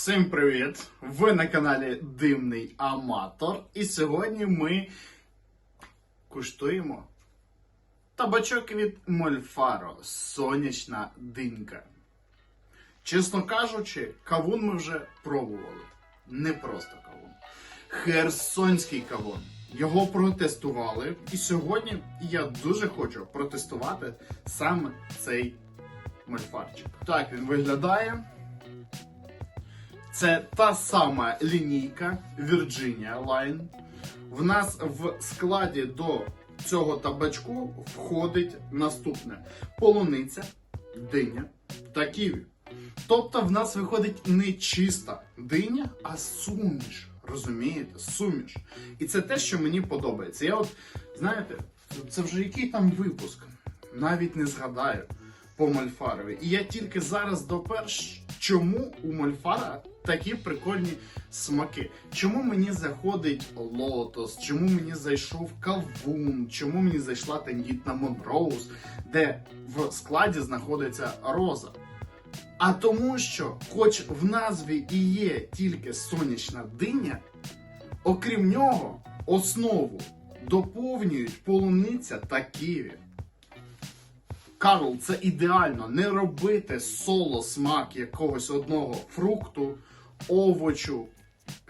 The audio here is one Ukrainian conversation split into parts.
Всім привіт! Ви на каналі Димний Аматор. І сьогодні ми куштуємо табачок від Мольфаро Сонячна динька. Чесно кажучи, кавун ми вже пробували. Не просто кавун. Херсонський кавун. Його протестували. І сьогодні я дуже хочу протестувати саме цей мольфарчик. Так він виглядає. Це та сама лінійка Virginia Line. В нас в складі до цього табачку входить наступне: полуниця, диня та ківі. Тобто в нас виходить не чиста диня, а суміш. Розумієте? Суміш. І це те, що мені подобається. Я от, знаєте, це вже який там випуск? Навіть не згадаю по Мольфарові. І я тільки зараз доперш, чому у Мольфара такі прикольні смаки. Чому мені заходить лотос, чому мені зайшов кавун, чому мені зайшла тендітна Монроуз, де в складі знаходиться роза. А тому, що, хоч в назві і є тільки сонячна диня, окрім нього, основу доповнюють полуниця та ківі. Карл, це ідеально не робити соло смак якогось одного фрукту, овочу,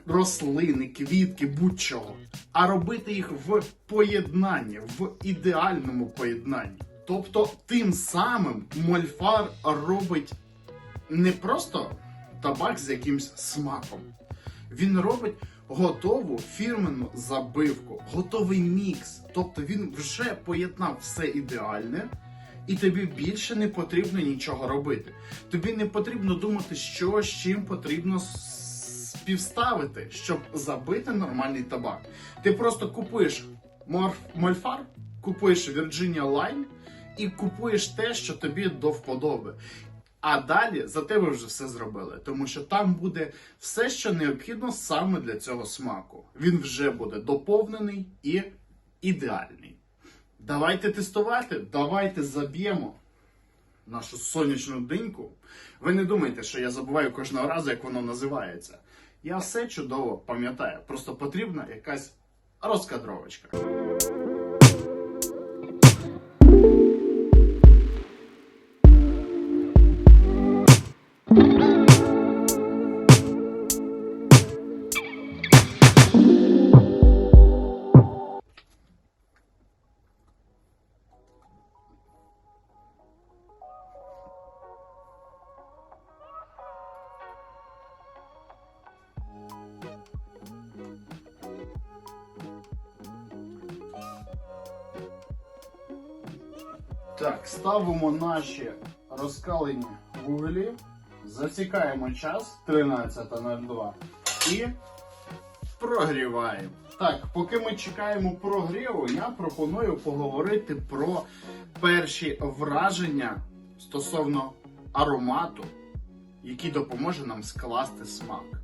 рослини, квітки, будь-чого, а робити їх в поєднанні, в ідеальному поєднанні. Тобто, тим самим мольфар робить не просто табак з якимсь смаком. Він робить готову фірменну забивку, готовий мікс. Тобто він вже поєднав все ідеальне, і тобі більше не потрібно нічого робити. Тобі не потрібно думати, що з чим потрібно співставити, щоб забити нормальний табак. Ти просто купуєш мольфар, купуєш Virginia Line і купуєш те, що тобі до вподоби. А далі за тебе вже все зробили, тому що там буде все, що необхідно саме для цього смаку. Він вже буде доповнений і ідеальний. Давайте тестувати, давайте заб'ємо нашу сонячну диньку. Ви не думайте, що я забуваю кожного разу, як воно називається. Я все чудово пам'ятаю. Просто потрібна якась розкадровочка. Так, ставимо наші розкалені вуглі, засікаємо час 13.02 і прогріваємо. Так, поки ми чекаємо прогріву, я пропоную поговорити про перші враження стосовно аромату, який допоможе нам скласти смак.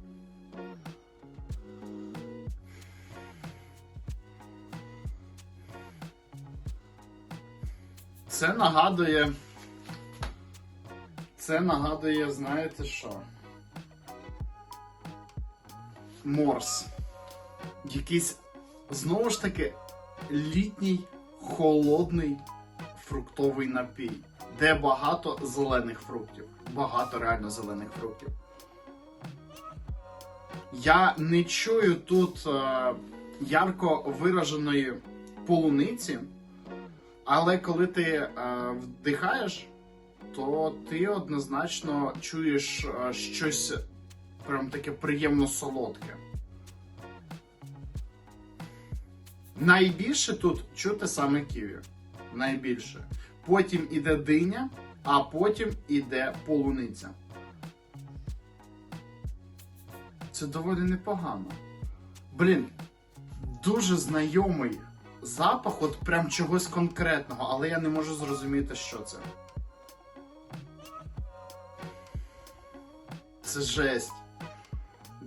Це нагадує. Це нагадує, знаєте що? Морс. Якийсь, знову ж таки, літній холодний фруктовий напій, де багато зелених фруктів. Багато реально зелених фруктів. Я не чую тут е, ярко вираженої полуниці. Але коли ти е, вдихаєш, то ти однозначно чуєш е, щось прям таке приємно солодке. Найбільше тут чути саме ківі. Найбільше. Потім іде диня, а потім іде полуниця. Це доволі непогано. Блін, дуже знайомий запах, от прям чогось конкретного, але я не можу зрозуміти, що це. Це жесть.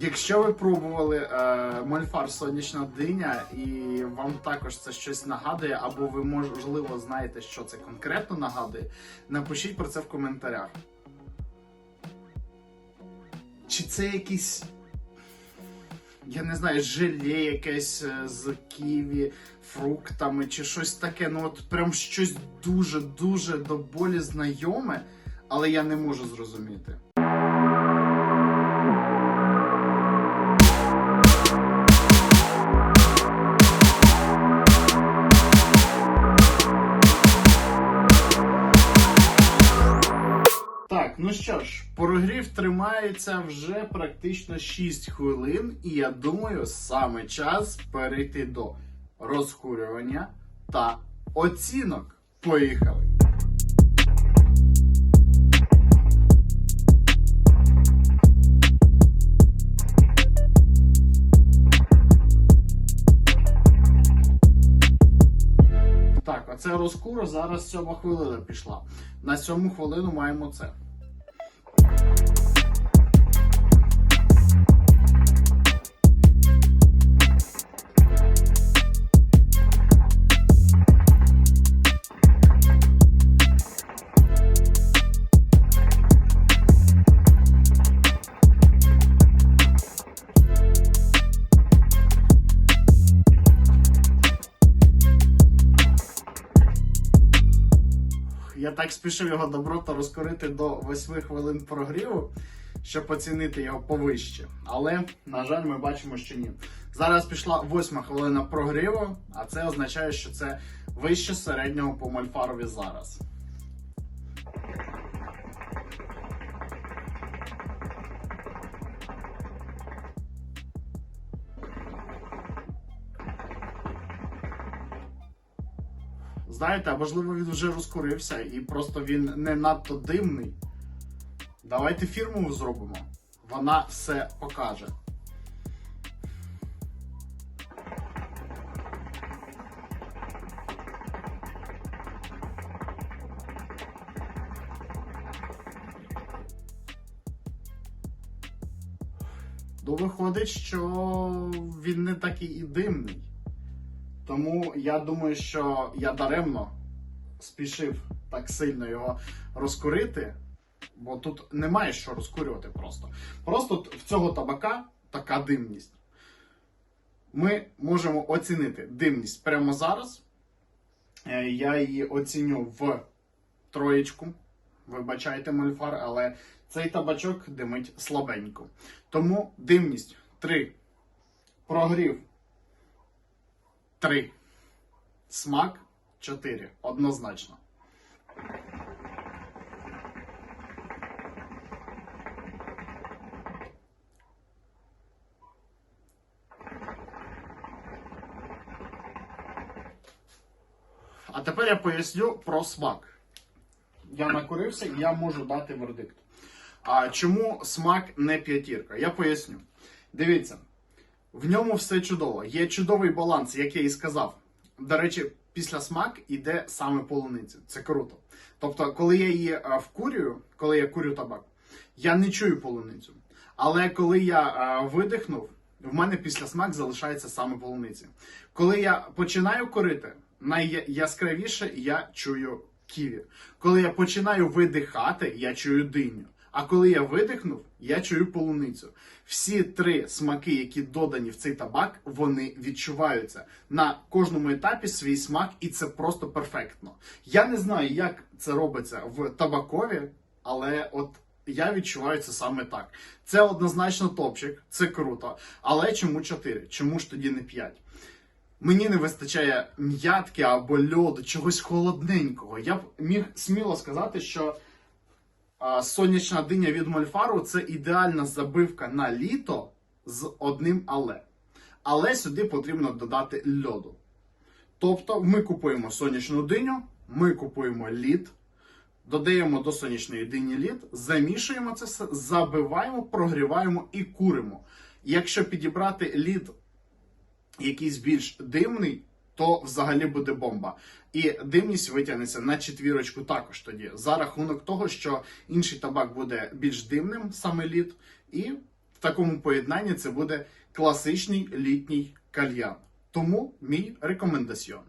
Якщо ви пробували е, мольфар сонячна диня, і вам також це щось нагадує, або ви можливо знаєте, що це конкретно нагадує, напишіть про це в коментарях. чи це якийсь. Я не знаю, желе якесь е, з ківі, фруктами чи щось таке. Ну от прям щось дуже-дуже до болі знайоме, але я не можу зрозуміти. Прогрів тримається вже практично 6 хвилин, і я думаю, саме час перейти до розкурювання та оцінок. Поїхали! Так, оце розкуру зараз сьома хвилина пішла. На сьому хвилину маємо це. Так спішив його доброта розкорити до 8 хвилин прогріву, щоб оцінити його повище. Але, на жаль, ми бачимо, що ні. Зараз пішла 8 хвилина прогріву, а це означає, що це вище середнього по мальфарові зараз. Знаєте, а можливо він вже розкурився і просто він не надто димний. Давайте фірму зробимо. Вона все покаже. Ну, виходить, що він не такий і димний. Тому я думаю, що я даремно спішив так сильно його розкурити, бо тут немає що розкурювати просто. Просто в цього табака така димність. Ми можемо оцінити димність прямо зараз. Е, Я її оціню в троєчку. Вибачайте, мольфар, але цей табачок димить слабенько. Тому димність 3. Прогрів 3. Смак 4. Однозначно. А тепер я поясню про смак. Я накурився і я можу дати вердикт. А чому смак не п'ятірка? Я поясню. Дивіться, в ньому все чудово. Є чудовий баланс, як я і сказав. До речі, після смак іде саме полуниця. Це круто. Тобто, коли я її вкурюю, коли я курю табак, я не чую полуницю. Але коли я видихнув, в мене після смак залишається саме полуниця. Коли я починаю курити, найяскравіше я чую ківі. Коли я починаю видихати, я чую диню. А коли я видихнув, я чую полуницю. Всі три смаки, які додані в цей табак, вони відчуваються на кожному етапі свій смак, і це просто перфектно. Я не знаю, як це робиться в табакові, але от я відчуваю це саме так. Це однозначно топчик, це круто. Але чому 4? Чому ж тоді не 5? Мені не вистачає м'ятки або льоду, чогось холодненького. Я б міг сміло сказати, що сонячна диня від Мольфару це ідеальна забивка на літо з одним але. Але сюди потрібно додати льоду. Тобто ми купуємо сонячну диню, ми купуємо лід, додаємо до сонячної дині лід, замішуємо це все, забиваємо, прогріваємо і куримо. Якщо підібрати лід якийсь більш димний, то взагалі буде бомба. І димність витягнеться на четвірочку також тоді, за рахунок того, що інший табак буде більш димним, саме лід, і в такому поєднанні це буде класичний літній кальян. Тому мій рекомендаціон.